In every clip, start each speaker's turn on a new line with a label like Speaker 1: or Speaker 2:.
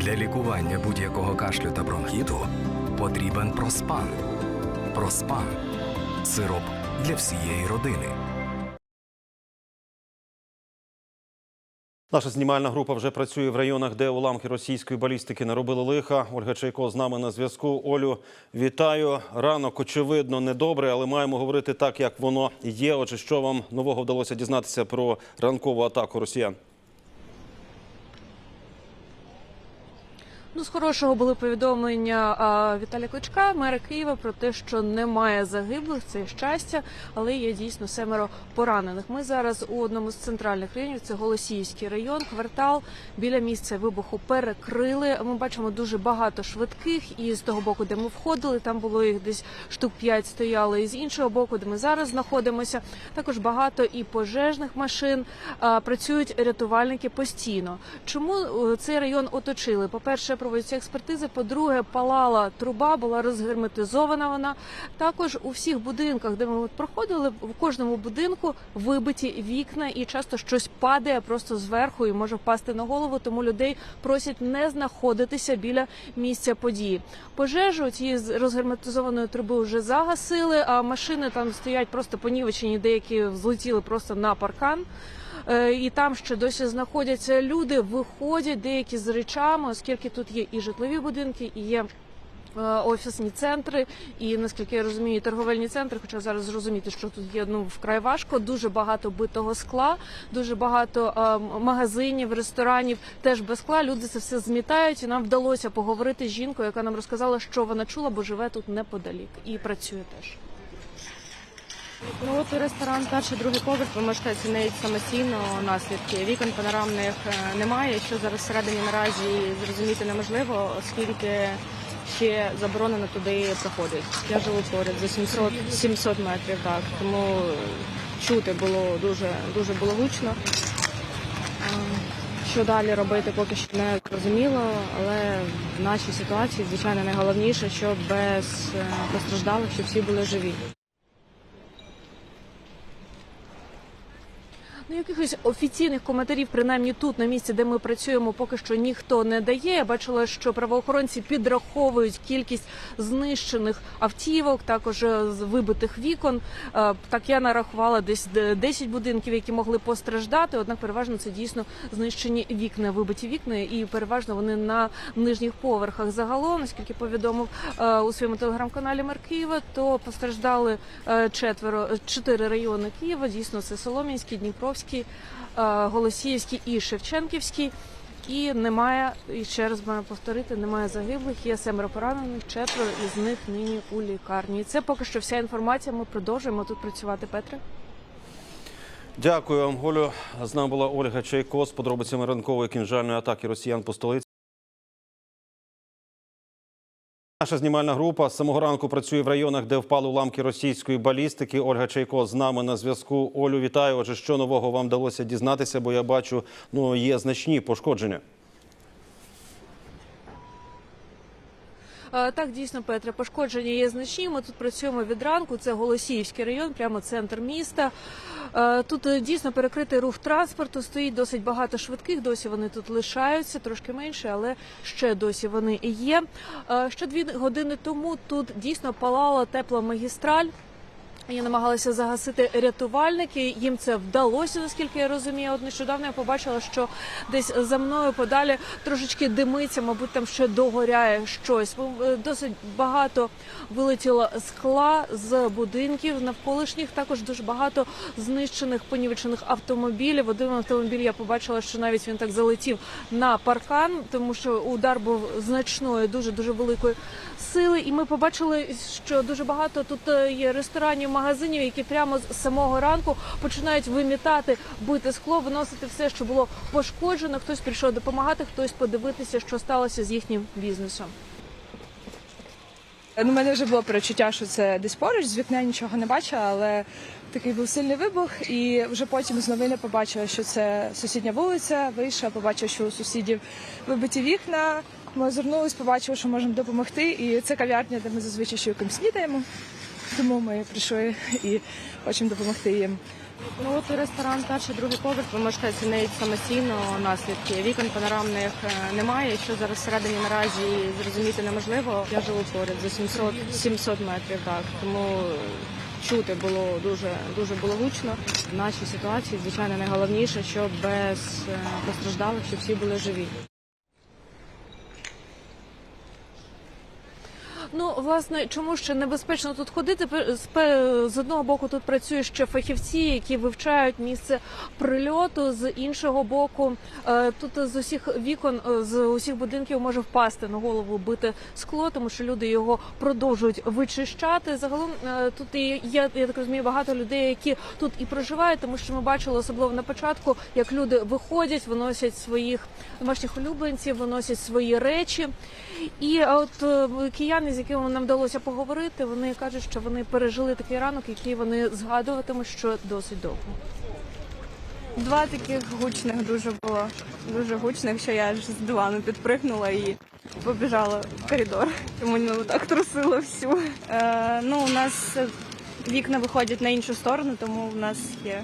Speaker 1: Для лікування будь-якого кашлю та бронхіту потрібен проспан. Проспан сироп для всієї родини.
Speaker 2: Наша знімальна група вже працює в районах, де уламки російської балістики наробили лиха. Ольга Чайко з нами на зв'язку. Олю, вітаю. Ранок, очевидно, недобре, але маємо говорити так, як воно є. Отже, що вам нового вдалося дізнатися про ранкову атаку росіян?
Speaker 3: Ну, з хорошого були повідомлення а, Віталія Кличка, мера Києва, про те, що немає загиблих, це щастя, але є дійсно семеро поранених. Ми зараз у одному з центральних районів, це Голосіївський район, квартал біля місця вибуху перекрили. Ми бачимо дуже багато швидких, і з того боку, де ми входили, там було їх десь штук 5 стояли. І з іншого боку, де ми зараз знаходимося, також багато і пожежних машин. А, працюють рятувальники постійно. Чому е, цей район оточили? По перше, проводяться експертизи. По-друге, палала труба, була розгерметизована. Вона також у всіх будинках, де ми проходили, в кожному будинку вибиті вікна, і часто щось падає просто зверху і може впасти на голову. Тому людей просять не знаходитися біля місця події. Пожежу цієї розгерметизованої труби вже загасили. А машини там стоять просто понівечені, деякі злетіли просто на паркан. Е, І там ще досі знаходяться люди, виходять деякі з речами, оскільки тут є і житлові будинки, і є. е, Офісні центри і наскільки я розумію, торговельні центри. Хоча зараз зрозуміти, що тут є ну вкрай важко. Дуже багато битого скла, дуже багато е, магазинів, ресторанів теж без скла. Люди це все змітають. І нам вдалося поговорити з жінкою, яка нам розказала, що вона чула, бо живе тут неподалік і працює теж.
Speaker 4: Ну от ресторан, перший, другий поверх, ви можете оцінити самостійно наслідки. Вікон панорамних е, немає. Що зараз всередині наразі зрозуміти неможливо, оскільки ще заборонено туди проходить. Я живу поряд за 700, 700 метрів, так тому чути було дуже дуже було гучно. Е, Що далі робити, поки що не зрозуміло, але в нашій ситуації, звичайно, найголовніше, щоб без е, постраждалих, щоб всі були живі.
Speaker 3: Ну, якихось офіційних коментарів, принаймні тут, на місці, де ми працюємо, поки що ніхто не дає. Я бачила, що правоохоронці підраховують кількість знищених автівок, також е, вибитих вікон. Е, Так я нарахувала десь де- 10 будинків, які могли постраждати. Однак переважно це дійсно знищені вікна, вибиті вікна, і переважно вони на нижніх поверхах. Загалом, наскільки повідомив е, у своєму телеграм-каналі Мер Києва, то постраждали четверо чотири райони Києва. Дійсно, це Солом'янський, Дніпровський, е, Голосіївський і Шевченківський. І немає, і ще раз маю повторити, немає загиблих, є семеро поранених, четверо із них нині у лікарні. І це поки що вся інформація. Ми продовжуємо тут працювати, Петре.
Speaker 2: Дякую, вам, Голю. З нами була Ольга Чайко з подробицями ранкової кінжальної атаки росіян по столиці. Наша знімальна група з самого ранку працює в районах, де впали уламки російської балістики. Ольга Чайко з нами на зв'язку. Олю, вітаю. Отже, що нового вам вдалося дізнатися? Бо я бачу, ну є значні пошкодження.
Speaker 3: Так, дійсно, Петре, пошкодження є значні. Ми тут працюємо від ранку. Це Голосіївський район, прямо центр міста. Е, Тут е, дійсно перекритий рух транспорту. Стоїть досить багато швидких. Досі вони тут лишаються, трошки менше, але ще досі вони є. Е, Ще дві години тому тут дійсно палала тепла магістраль. Її намагалися загасити рятувальники. Їм це вдалося, наскільки я розумію. От нещодавно я побачила, що десь за мною подалі трошечки димиться, мабуть, там ще догоряє щось. Е, Досить багато вилетіло скла з будинків навколишніх. Також дуже багато знищених понівечених автомобілів. Один автомобіль я побачила, що навіть він так залетів на паркан, тому що удар був значної, дуже дуже великої сили. І ми побачили, що дуже багато тут е, є ресторанів, магазинів, які прямо з самого ранку починають вимітати, бити скло, виносити все, що було пошкоджено. Хтось прийшов допомагати, хтось подивитися, що сталося з їхнім бізнесом.
Speaker 5: Ну, у мене вже було перечуття, що це десь поруч, з вікна нічого не бачила, але такий був сильний вибух. І вже потім з новини побачила, що це сусідня вулиця. Вийшла, побачила, що у сусідів вибиті вікна. Ми озирнулись, побачили, що можемо допомогти. І це кав'ярня, де ми зазвичай щойком снідаємо. Тому ми прийшли і хочемо допомогти їм.
Speaker 4: Ну от ресторан, перший, другий поверх, ви можете оцінити самостійно наслідки. Вікон панорамних е, немає. Що зараз всередині наразі зрозуміти неможливо. Я живу поряд за 700, 700 метрів, так тому е, чути було дуже дуже було гучно. В нашій ситуації, звичайно, найголовніше, щоб без е, постраждалих, щоб всі були живі.
Speaker 3: Ну, власне, чому ще небезпечно тут ходити? З одного боку тут працюють ще фахівці, які вивчають місце прильоту. З іншого боку, е, тут з усіх вікон, е, з усіх будинків може впасти на голову бити скло, тому що люди його продовжують вичищати. Загалом е, тут і є, я так розумію, багато людей, які тут і проживають, тому що ми бачили особливо на початку, як люди виходять, виносять своїх домашніх улюбленців, виносять свої речі. І от кияни, якими нам вдалося поговорити, вони кажуть, що вони пережили такий ранок, який вони згадуватимуть що досить довго.
Speaker 6: Два таких гучних дуже було. Дуже гучних, що я аж з дивану підпригнула і побіжала в коридор. І мене так трусило всю. Е, ну, у нас вікна виходять на іншу сторону, тому в нас є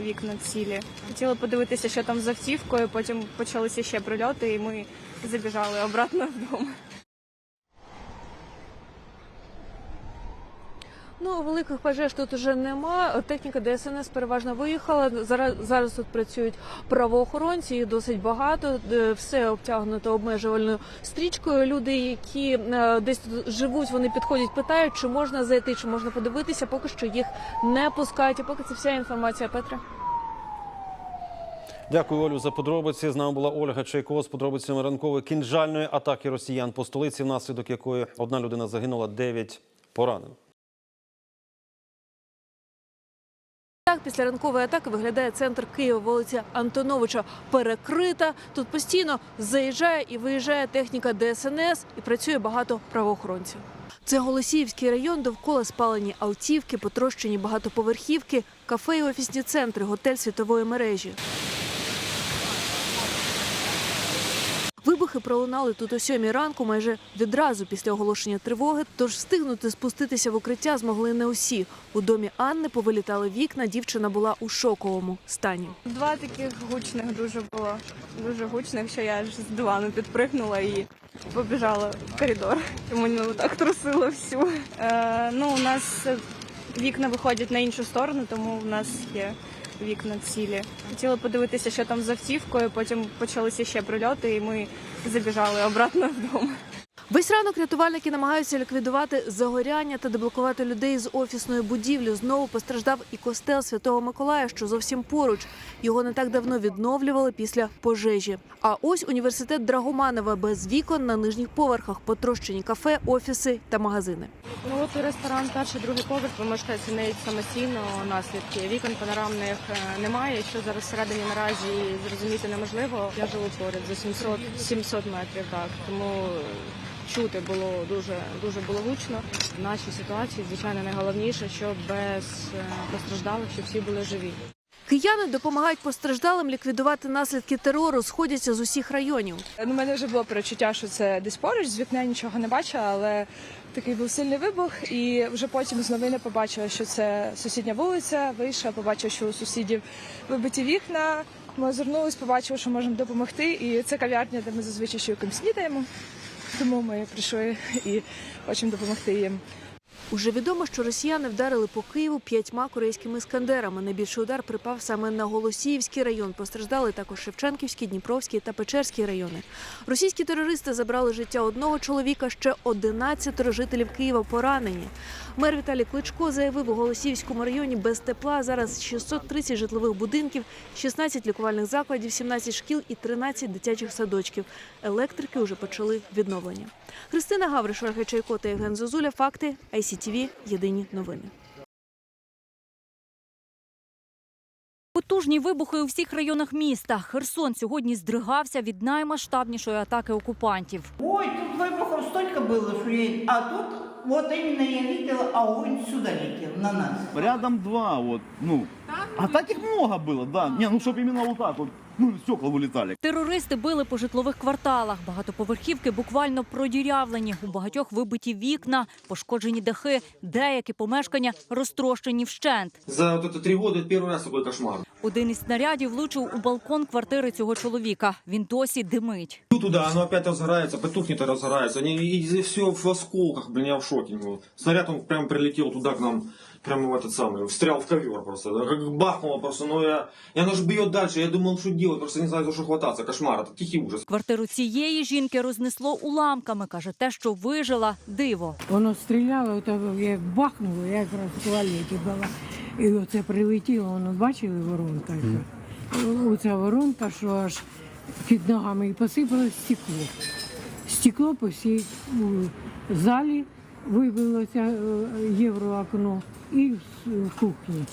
Speaker 6: вікна цілі. Хотіла подивитися, що там з автівкою, потім почалися ще прильоти, і ми забіжали обратно вдома.
Speaker 3: Ну великих пожеж тут уже нема. Техніка ДСНС переважно виїхала. Зараз зараз тут працюють правоохоронці, їх досить багато. Е, Все обтягнуто обмежувальною стрічкою. Люди, які е, десь тут живуть, вони підходять, питають, чи можна зайти, чи можна подивитися. Поки що їх не пускають. І поки це вся інформація, Петре.
Speaker 2: Дякую, Олю, за подробиці. З нами була Ольга Чайко з подробицями ранкової кінжальної атаки росіян по столиці, внаслідок якої одна людина загинула, дев'ять поранено.
Speaker 3: Так, після ранкової атаки виглядає центр Києва, вулиця Антоновича перекрита. Тут постійно заїжджає і виїжджає техніка ДСНС і працює багато правоохоронців. Це Голосіївський район, довкола спалені автівки, потрощені багатоповерхівки, кафе і офісні центри, готель світової мережі. Вибухи пролунали тут о сьомій ранку, майже відразу після оголошення тривоги. Тож встигнути спуститися в укриття змогли не усі. У домі Анни повилітали вікна. Дівчина була у шоковому стані.
Speaker 6: Два таких гучних дуже було. Дуже гучних, що я аж з дивану підпригнула і побіжала в коридор. І мене так трусило всю. Е, ну, у нас вікна виходять на іншу сторону, тому в нас є вікна цілі. Хотіла подивитися, що там з автівкою, потім почалися ще прильоти, і ми забіжали обратно вдома.
Speaker 3: Весь ранок рятувальники намагаються ліквідувати загоряння та деблокувати людей з офісної будівлі. Знову постраждав і костел Святого Миколая, що зовсім поруч. Його не так давно відновлювали після пожежі. А ось університет Драгоманова без вікон на нижніх поверхах, потрощені кафе, офіси та магазини.
Speaker 4: Ну от і ресторан, перший, другий поверх, ви можете оцінити самостійно наслідки. Вікон панорамних е, немає. Що зараз всередині наразі зрозуміти неможливо. Я живу поряд за 700, 700 метрів, так тому чути було дуже дуже було гучно. В нашій ситуації, звичайно, найголовніше, щоб без е, постраждалих, щоб всі були живі.
Speaker 3: Кияни допомагають постраждалим ліквідувати наслідки терору, сходяться з усіх районів.
Speaker 5: Ну, у мене вже було перечуття, що це десь поруч, з вікна нічого не бачила, але такий був сильний вибух, і вже потім з новини побачила, що це сусідня вулиця. Вийшла, побачила, що у сусідів вибиті вікна. Ми озирнулись, побачили, що можемо допомогти. І це кав'ярня, де ми зазвичай щойком снідаємо. Тому ми прийшли і хочемо допомогти їм.
Speaker 3: Уже відомо, що росіяни вдарили по Києву п'ятьма корейськими скандерами. Найбільший удар припав саме на Голосіївський район. Постраждали також Шевченківський, Дніпровський та Печерський райони. Російські терористи забрали життя одного чоловіка. Ще 11 жителів Києва поранені. Мер Віталій Кличко заявив у Голосіївському районі без тепла зараз 630 житлових будинків, 16 лікувальних закладів, 17 шкіл і 13 дитячих садочків. Електрики вже почали відновлення. Христина Гавриш, Ольга Чайко та Євген Зозуля. Факти ICTV. Єдині новини.
Speaker 7: Потужні вибухи у всіх районах міста. Херсон сьогодні здригався від наймасштабнішої атаки окупантів.
Speaker 8: Ой, тут выбухов столько было, что я... А тут вот именно я видела, а огонь сюда летел, на нас.
Speaker 9: Рядом два, вот, ну. А так их много было, да. Не, ну, чтобы именно вот так вот ну, стекла вылетали.
Speaker 7: Терористи били по житлових кварталах. Багатоповерхівки буквально продірявлені. У багатьох вибиті вікна, пошкоджені дахи, деякі помешкання розтрощені вщент.
Speaker 10: За вот это три года это первый раз такой кошмар.
Speaker 7: Один із снарядів влучив у балкон квартири цього чоловіка. Він досі димить.
Speaker 10: Иду туда, оно опять разгорается, потухнет и разгорается. Они, и все в осколках, блин, я в шоке. Ну, Снаряд, он прям прилетел туда к нам, прямо в этот самый, встрял в ковер просто, да, как бахнуло просто, но я, и оно же бьет дальше, я думал, что делать, просто не знаю, за что хвататься, кошмар, это тихий ужас.
Speaker 7: Квартиру цієї жінки рознесло уламками. каже, те, що вижила, диво.
Speaker 11: Воно стріляло, ото як бахнуло, я якраз в туалеті була. І оце прилетіло, воно бачили воронка. яка? Оця воронка, що аж під ногами і посипалось стекло. Стекло по всій у залі вибилося е, євроокно і в в кухні.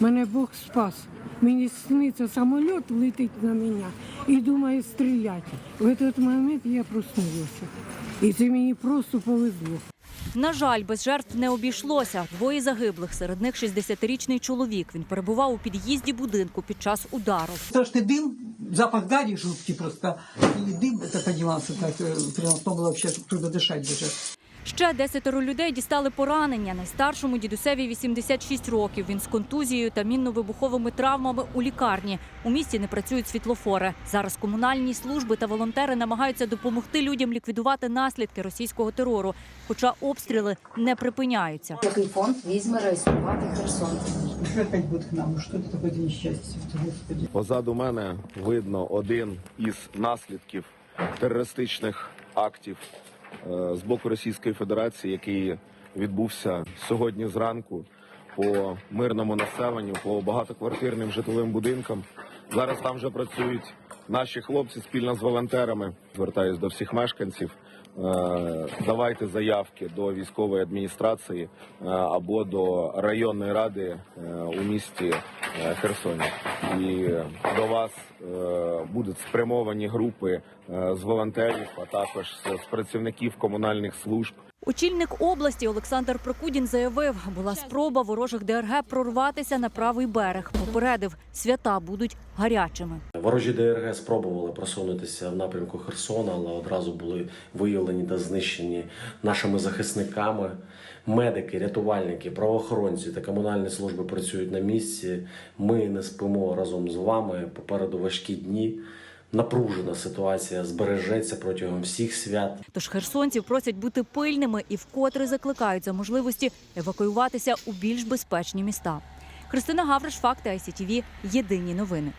Speaker 11: Мене Бог спас. Мені сниться самоліт летить на мене і думає стріляти. В цей момент я проснулася. І це мені просто повезло.
Speaker 7: На жаль, без жертв не обійшлося. Двоє загиблих. Серед них 60-річний чоловік. Він перебував у під'їзді будинку під час удару.
Speaker 8: Страшный дым, запах гари жуткий просто. И дым это поднимался так, э, прям то было вообще трудно дышать даже.
Speaker 7: Ще десятеро людей дістали поранення. Найстаршому дідусеві 86 років. Він з контузією та мінно-вибуховими травмами у лікарні. У місті не працюють світлофори. Зараз комунальні служби та волонтери намагаються допомогти людям ліквідувати наслідки російського терору, хоча обстріли не припиняються.
Speaker 6: Який фонд візьме реєструвати Херсон?
Speaker 8: Опять будет к нам? Ну такое.
Speaker 9: Позаду мене видно один із наслідків терористичних актів з боку Російської Федерації, який відбувся сьогодні зранку по мирному населенню, по багатоквартирним житловим будинкам. Зараз там вже працюють наші хлопці спільно з волонтерами. Звертаюсь до всіх мешканців. Е, Давайте заявки до військової адміністрації е, або до районної ради е, у місті Херсоні. І до вас будуть спрямовані групи з волонтерів, а також з працівників комунальних служб.
Speaker 7: Очільник області Олександр Прокудін заявив, була спроба ворожих ДРГ прорватися на правий берег. Попередив, свята будуть гарячими.
Speaker 10: Ворожі ДРГ спробували просунутися в напрямку Херсона, але одразу були виявлені та знищені нашими захисниками. Медики, рятувальники, правоохоронці та комунальні служби працюють на місці. Ми не спимо разом з вами. Попереду важкі дні. Напружена ситуація збережеться протягом всіх свят.
Speaker 7: Тож херсонців просять бути пильними і вкотре закликають за можливості евакуюватися у більш безпечні міста. Христина Гавриш, факти ICTV, Єдині новини.